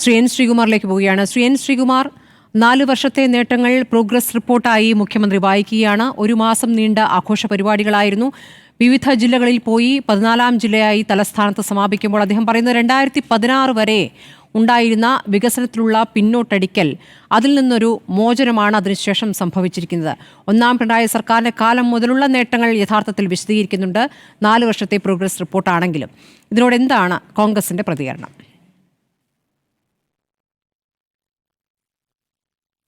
Shri N ശ്രീകുമാറിലേക്ക് പോവുകയാണ്. Shri N Sreekumar നാല് വർഷത്തെ നേട്ടങ്ങൾ പ്രോഗ്രസ് റിപ്പോർട്ടായി മുഖ്യമന്ത്രി വായിക്കുകയാണ്. ഒരു മാസം നീണ്ട ആഘോഷ പരിപാടികളായിരുന്നു. വിവിധ ജില്ലകളിൽ പോയി പതിനാലാം ജില്ലയായി തലസ്ഥാനത്ത് സമാപിക്കുമ്പോൾ അദ്ദേഹം പറയുന്നത് രണ്ടായിരത്തി പതിനാറ് വരെ ഉണ്ടായിരുന്ന വികസനത്തിലുള്ള പിന്നോട്ടടിക്കൽ അതിൽ നിന്നൊരു മോചനമാണ് അതിനുശേഷം സംഭവിച്ചിരിക്കുന്നത്. ഒന്നാം പിണറായി സർക്കാരിന്റെ കാലം മുതലുള്ള നേട്ടങ്ങൾ യഥാർത്ഥത്തിൽ വിശദീകരിക്കുന്നുണ്ട്. നാല് വർഷത്തെ പ്രോഗ്രസ് റിപ്പോർട്ടാണെങ്കിലും. ഇതിനോട് എന്താണ് കോൺഗ്രസിന്റെ പ്രതികരണം?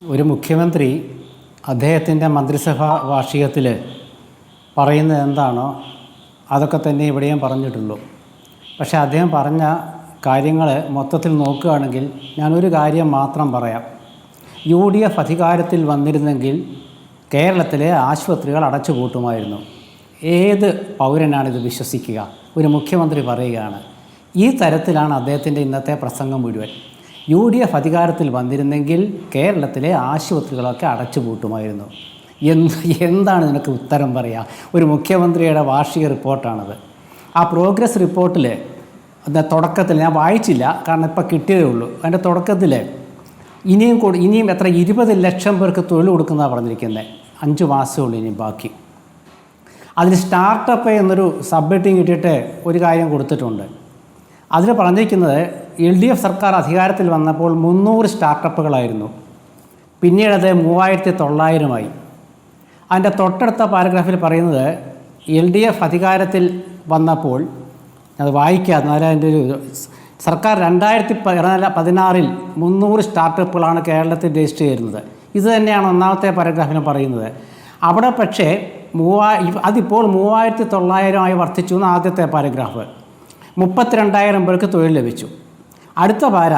ഒരു മുഖ്യമന്ത്രി അദ്ദേഹത്തിന്റെ മന്ത്രിസഭാ വാർഷികത്തിൽ പറയുന്നത് എന്താണോ അതൊക്കെ തന്നെ ഇവിടെയും പറഞ്ഞിട്ടുള്ളൂ. പക്ഷേ അദ്ദേഹം പറഞ്ഞ കാര്യങ്ങൾ മൊത്തത്തിൽ നോക്കുകയാണെങ്കിൽ ഞാനൊരു കാര്യം മാത്രം പറയാം. യു ഡി എഫ് അധികാരത്തിൽ വന്നിരുന്നെങ്കിൽ കേരളത്തിലെ ആശുപത്രികൾ അടച്ചുപൂട്ടുമായിരുന്നു ഏത് പൗരനാണ് ഇത് വിശ്വസിക്കുക? ഒരു മുഖ്യമന്ത്രി പറയുകയാണ്. ഈ തരത്തിലാണ് അദ്ദേഹത്തിന്റെ ഇന്നത്തെ പ്രസംഗം മുഴുവൻ. യു ഡി എഫ് അധികാരത്തിൽ വന്നിരുന്നെങ്കിൽ കേരളത്തിലെ ആശുപത്രികളൊക്കെ അടച്ചുപൂട്ടുമായിരുന്നു. എന്ത് എന്താണ് നിനക്ക് ഉത്തരം പറയുക ഒരു മുഖ്യമന്ത്രിയുടെ വാർഷിക റിപ്പോർട്ടാണത്. ആ പ്രോഗ്രസ് റിപ്പോർട്ടിൽ തുടക്കത്തിൽ ഞാൻ വായിച്ചില്ല കാരണം ഇപ്പോൾ കിട്ടിയതേ ഉള്ളൂ. അതിന്റെ തുടക്കത്തിൽ ഇനിയും കൂടി ഇനിയും എത്ര ഇരുപത് ലക്ഷം പേർക്ക് തൊഴിൽ കൊടുക്കുന്നതാണ് പറഞ്ഞിരിക്കുന്നത് അഞ്ച് മാസമുള്ളൂ ഇനിയും ബാക്കി. അതിന് സ്റ്റാർട്ടപ്പ് എന്നൊരു സബ് ഇട്ടിട്ട് ഒരു കാര്യം കൊടുത്തിട്ടുണ്ട്. അതിൽ പറഞ്ഞിരിക്കുന്നത് എൽ ഡി എഫ് സർക്കാർ അധികാരത്തിൽ വന്നപ്പോൾ മുന്നൂറ് സ്റ്റാർട്ടപ്പുകളായിരുന്നു. പിന്നീടത് മൂവായിരത്തി തൊള്ളായിരമായി അതിന്റെ തൊട്ടടുത്ത പാരഗ്രാഫിൽ പറയുന്നത് എൽ ഡി എഫ് അധികാരത്തിൽ വന്നപ്പോൾ അത് വായിക്കാം എന്നാലും അതിന്റെ ഒരു സർക്കാർ രണ്ടായിരത്തി പതിനാറിൽ മുന്നൂറ് സ്റ്റാർട്ടപ്പുകളാണ് കേരളത്തിൽ രജിസ്റ്റർ ചെയ്യുന്നത് ഇത് തന്നെയാണ് ഒന്നാമത്തെ പാരഗ്രാഫിന് പറയുന്നത്. അവിടെ പക്ഷേ മൂവാ അതിപ്പോൾ മൂവായിരത്തി തൊള്ളായിരമായി വർദ്ധിച്ചു എന്ന് ആദ്യത്തെ പാരഗ്രാഫ്. മുപ്പത്തിരണ്ടായിരം പേർക്ക് തൊഴിൽ ലഭിച്ചു. അടുത്ത പാര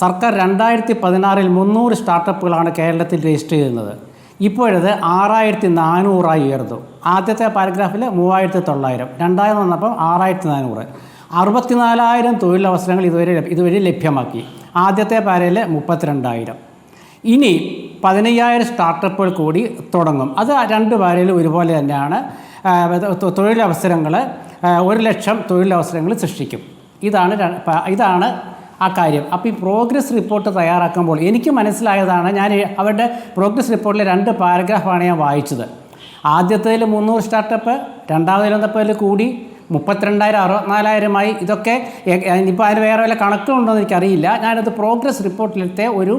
സർക്കാർ രണ്ടായിരത്തി പതിനാറിൽ മുന്നൂറ് സ്റ്റാർട്ടപ്പുകളാണ് കേരളത്തിൽ രജിസ്റ്റർ ചെയ്യുന്നത്. ഇപ്പോഴത് ആറായിരത്തി നാനൂറായി ഉയർന്നു. ആദ്യത്തെ പാരഗ്രാഫിൽ മൂവായിരത്തി തൊള്ളായിരം രണ്ടായിരം വന്നപ്പോൾ ആറായിരത്തി നാനൂറ് അറുപത്തിനാലായിരം തൊഴിലവസരങ്ങൾ ഇതുവരെ ഇതുവഴി ലഭ്യമാക്കി. ആദ്യത്തെ പാരയിൽ മുപ്പത്തിരണ്ടായിരം. ഇനി പതിനയ്യായിരം സ്റ്റാർട്ടപ്പുകൾ കൂടി തുടങ്ങും. അത് രണ്ട് പാരയിൽ ഒരുപോലെ തന്നെയാണ് തൊഴിലവസരങ്ങൾ ഒരു ലക്ഷം തൊഴിലവസരങ്ങൾ സൃഷ്ടിക്കും. ഇതാണ് ഇതാണ് ആ കാര്യം. അപ്പോൾ ഈ പ്രോഗ്രസ് റിപ്പോർട്ട് തയ്യാറാക്കുമ്പോൾ എനിക്ക് മനസ്സിലായതാണ് ഞാൻ അവരുടെ പ്രോഗ്രസ് റിപ്പോർട്ടിലെ രണ്ട് പാരഗ്രാഫാണ് ഞാൻ വായിച്ചത്. ആദ്യത്തേതിൽ മുന്നൂറ് സ്റ്റാർട്ടപ്പ് രണ്ടാമതിൽ വന്നപ്പോൾ കൂടി മുപ്പത്തിരണ്ടായിരം അറുപത്തിനാലായിരമായി. ഇതൊക്കെ ഇപ്പോൾ അതിന് വേറെ വല്ല കണക്കുകളുണ്ടോ എന്ന് എനിക്കറിയില്ല. ഞാനത് പ്രോഗ്രസ് റിപ്പോർട്ടിലത്തെ ഒരു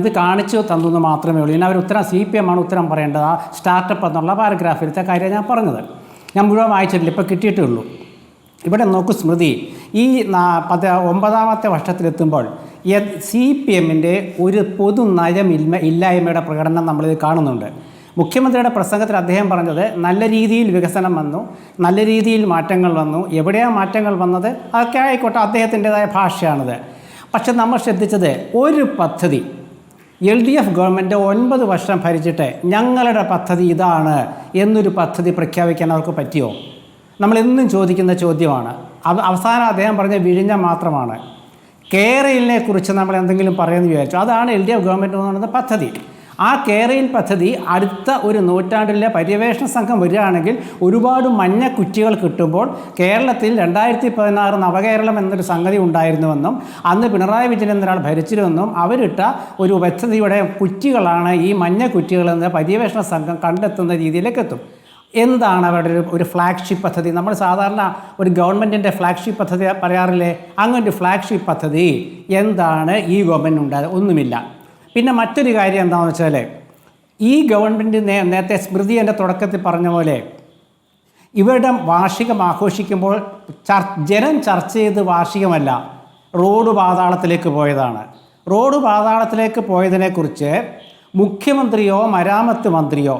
ഇത് കാണിച്ചു തന്നു എന്ന് മാത്രമേ ഉള്ളൂ. ഇനി അവർ ഉത്തരം സി പി എം ആണ് ഉത്തരം പറയേണ്ടത് ആ സ്റ്റാർട്ടപ്പ് എന്നുള്ള പാരഗ്രാഫിലത്തെ കാര്യം ഞാൻ പറഞ്ഞത്. ഞാൻ മുഴുവൻ വായിച്ചിട്ടില്ല. ഇപ്പോൾ കിട്ടിയിട്ടേ ഉള്ളൂ. ഇവിടെ നോക്കൂ സ്മൃതി. ഈ പത ഒമ്പതാമത്തെ വർഷത്തിലെത്തുമ്പോൾ സി പി എമ്മിന്റെ ഒരു പൊതു നയമില്ല ഇല്ലായ്മയുടെ പ്രകടനം നമ്മളിത് കാണുന്നുണ്ട്. മുഖ്യമന്ത്രിയുടെ പ്രസംഗത്തിൽ അദ്ദേഹം പറഞ്ഞത് നല്ല രീതിയിൽ വികസനം വന്നു നല്ല രീതിയിൽ മാറ്റങ്ങൾ വന്നു എവിടെയാണ് മാറ്റങ്ങൾ വന്നത് അതൊക്കെ ആയിക്കോട്ടെ അദ്ദേഹത്തിന്റെതായ ഭാഷയാണിത്. പക്ഷെ നമ്മൾ ശ്രദ്ധിച്ചത് ഒരു പദ്ധതി. എൽ ഡി എഫ് ഗവൺമെന്റ് ഒൻപത് വർഷം ഭരിച്ചിട്ട് ഞങ്ങളുടെ പദ്ധതി ഇതാണ് എന്നൊരു പദ്ധതി പ്രഖ്യാപിക്കാൻ അവർക്ക് പറ്റിയോ? നമ്മൾ എന്നും ചോദിക്കുന്ന ചോദ്യമാണ്. അവസാനം അദ്ദേഹം പറഞ്ഞ വിഴിഞ്ഞ മാത്രമാണ്. കേരളിനെ കുറിച്ച് നമ്മൾ എന്തെങ്കിലും പറയുമെന്ന് വിചാരിച്ചു. അതാണ് എൽ ഡി എഫ് ഗവൺമെന്റ് കൊണ്ടുവന്ന പദ്ധതി. ആ കേരയിൽ പദ്ധതി അടുത്ത ഒരു നൂറ്റാണ്ടിലെ പര്യവേഷണ സംഘം വരികയാണെങ്കിൽ ഒരുപാട് മഞ്ഞ കുറ്റികൾ കിട്ടുമ്പോൾ കേരളത്തിൽ രണ്ടായിരത്തി പതിനാറ് നവകേരളം എന്നൊരു സംഗതി ഉണ്ടായിരുന്നുവെന്നും അന്ന് പിണറായി വിജയൻ എന്നൊരാൾ ഭരിച്ചിരുമെന്നും അവരിട്ട ഒരു പദ്ധതിയുടെ കുറ്റികളാണ് ഈ മഞ്ഞ കുറ്റികളെന്ന് പര്യവേഷണ സംഘം കണ്ടെത്തുന്ന രീതിയിലേക്ക് എത്തും എന്താണ് അവരുടെ ഒരു ഒരു ഫ്ലാഗ്ഷിപ്പ് പദ്ധതി? നമ്മൾ സാധാരണ ഒരു ഗവൺമെന്റിന്റെ ഫ്ലാഗ്ഷിപ്പ് പദ്ധതി പറയാറില്ലേ? അങ്ങനെ ഒരു ഫ്ലാഗ്ഷിപ്പ് പദ്ധതി എന്താണ്? ഈ ഗവൺമെന്റ് ഉണ്ടായത് ഒന്നുമില്ല. പിന്നെ മറ്റൊരു കാര്യം എന്താണെന്ന് വെച്ചാൽ ഈ ഗവൺമെന്റ് നേരത്തെ സ്മൃതി എന്റെ തുടക്കത്തിൽ പറഞ്ഞ പോലെ ഇവരുടെ വാർഷികം ആഘോഷിക്കുമ്പോൾ ചർ ജനം ചർച്ച ചെയ്ത് വാർഷികമല്ല റോഡ് പാതാളത്തിലേക്ക് പോയതാണ്. റോഡ് പാതാളത്തിലേക്ക് പോയതിനെക്കുറിച്ച് മുഖ്യമന്ത്രിയോ മരാമത്ത് മന്ത്രിയോ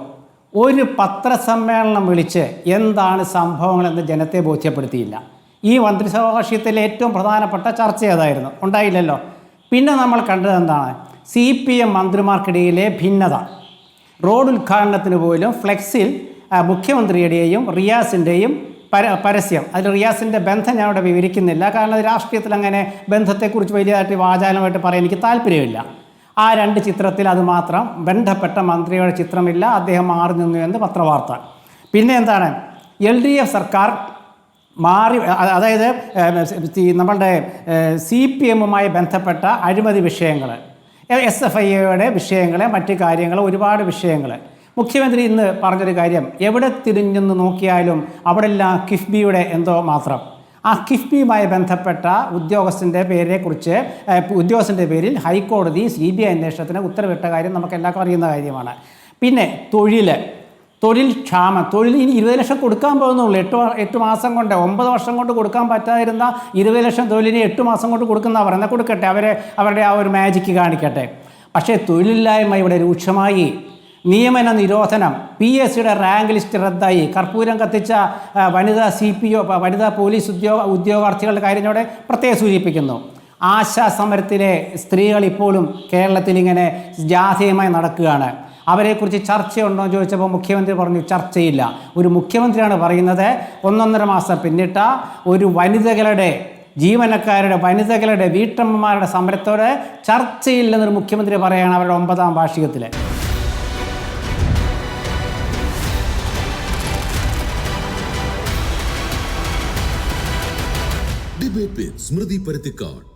ഒരു പത്രസമ്മേളനം വിളിച്ച് എന്താണ് സംഭവങ്ങളെന്ന് ജനത്തെ ബോധ്യപ്പെടുത്തിയില്ല. ഈ മന്ത്രിസഭാ വാർഷികത്തിലെ ഏറ്റവും പ്രധാനപ്പെട്ട ചർച്ച ഏതായിരുന്നു? ഉണ്ടായില്ലല്ലോ. പിന്നെ നമ്മൾ കണ്ടത് എന്താണ്? സി പി എം മന്ത്രിമാർക്കിടയിലെ ഭിന്നത. റോഡ് ഉദ്ഘാടനത്തിന് പോലും ഫ്ലെക്സിൽ മുഖ്യമന്ത്രിയുടെയും റിയാസിന്റെയും പര പരസ്യം. അതിൽ റിയാസിന്റെ ബന്ധം ഞാൻ അവിടെ വിവരിക്കുന്നില്ല. കാരണം രാഷ്ട്രീയത്തിൽ അങ്ങനെ ബന്ധത്തെക്കുറിച്ച് വലിയതായിട്ട് വാചാലമായിട്ട് പറയാൻ എനിക്ക് താല്പര്യമില്ല. ആ രണ്ട് ചിത്രത്തിൽ അത് മാത്രം ബന്ധപ്പെട്ട മന്ത്രിയുടെ ചിത്രമില്ല അദ്ദേഹം മാറി നിന്നു എന്ന് പത്രവാർത്ത. പിന്നെ എന്താണ്? എൽ ഡി എഫ് സർക്കാർ മാറി അതായത് നമ്മളുടെ സി പി എമ്മുമായി ബന്ധപ്പെട്ട അഴിമതി വിഷയങ്ങൾ എസ് എഫ് ഐ എയുടെ വിഷയങ്ങൾ മറ്റ് കാര്യങ്ങൾ ഒരുപാട് വിഷയങ്ങൾ മുഖ്യമന്ത്രി ഇന്ന് പറഞ്ഞൊരു കാര്യം എവിടെ തിരിഞ്ഞെന്ന് നോക്കിയാലും അവിടെല്ലാം കിഫ്ബിയുടെ എന്തോ മാത്രം. ആ കിഫ്ബിയുമായി ബന്ധപ്പെട്ട ഉദ്യോഗസ്ഥന്റെ പേരെക്കുറിച്ച് ഉദ്യോഗസ്ഥന്റെ പേരിൽ ഹൈക്കോടതി സി ബി ഐ അന്വേഷണത്തിന് ഉത്തരവിട്ട കാര്യം നമുക്ക് എല്ലാവർക്കും അറിയുന്ന കാര്യമാണ്. പിന്നെ തൊഴിൽ തൊഴിൽ ക്ഷാമം. തൊഴിൽ ഇനി ഇരുപത് ലക്ഷം കൊടുക്കാൻ പോകുന്നുള്ളൂ. എട്ട് എട്ട് മാസം കൊണ്ട് ഒമ്പത് വർഷം കൊണ്ട് കൊടുക്കാൻ പറ്റാതിരുന്ന ഇരുപത് ലക്ഷം തൊഴിലിന് എട്ട് മാസം കൊണ്ട് കൊടുക്കുന്ന പറയുന്നത് കൊടുക്കട്ടെ. അവരെ അവരുടെ ആ ഒരു മാജിക്ക് കാണിക്കട്ടെ. പക്ഷേ തൊഴിലില്ലായ്മ ഇവിടെ രൂക്ഷമായി. നിയമന നിരോധനം. പി എസ് സിയുടെ റാങ്ക് ലിസ്റ്റ് റദ്ദായി. കർപ്പൂരം കത്തിച്ച വനിതാ സി പി ഒ വനിതാ പോലീസ് ഉദ്യോഗ ഉദ്യോഗാർത്ഥികളുടെ കാര്യം പ്രത്യേകം സൂചിപ്പിക്കുന്നു. ആശാ സമരത്തിലെ സ്ത്രീകൾ ഇപ്പോഴും കേരളത്തിൽ ഇങ്ങനെ ജാഥയുമായി നടക്കുകയാണ്. അവരെക്കുറിച്ച് ചർച്ചയുണ്ടോ എന്ന് ചോദിച്ചപ്പോൾ മുഖ്യമന്ത്രി പറഞ്ഞു ചർച്ചയില്ല. ഒരു മുഖ്യമന്ത്രിയാണ് പറയുന്നത് ഒന്നൊന്നര മാസം പിന്നിട്ട ഒരു വനിതകളുടെ ജീവനക്കാരുടെ വനിതകളുടെ വീട്ടമ്മമാരുടെ സമരത്തോടെ ചർച്ചയില്ലെന്നൊരു മുഖ്യമന്ത്രി പറയുകയാണ് അവരുടെ ഒമ്പതാം വാർഷികത്തിൽ വിത്ത് സ്മൃതി പരുത്തിക്കാട്.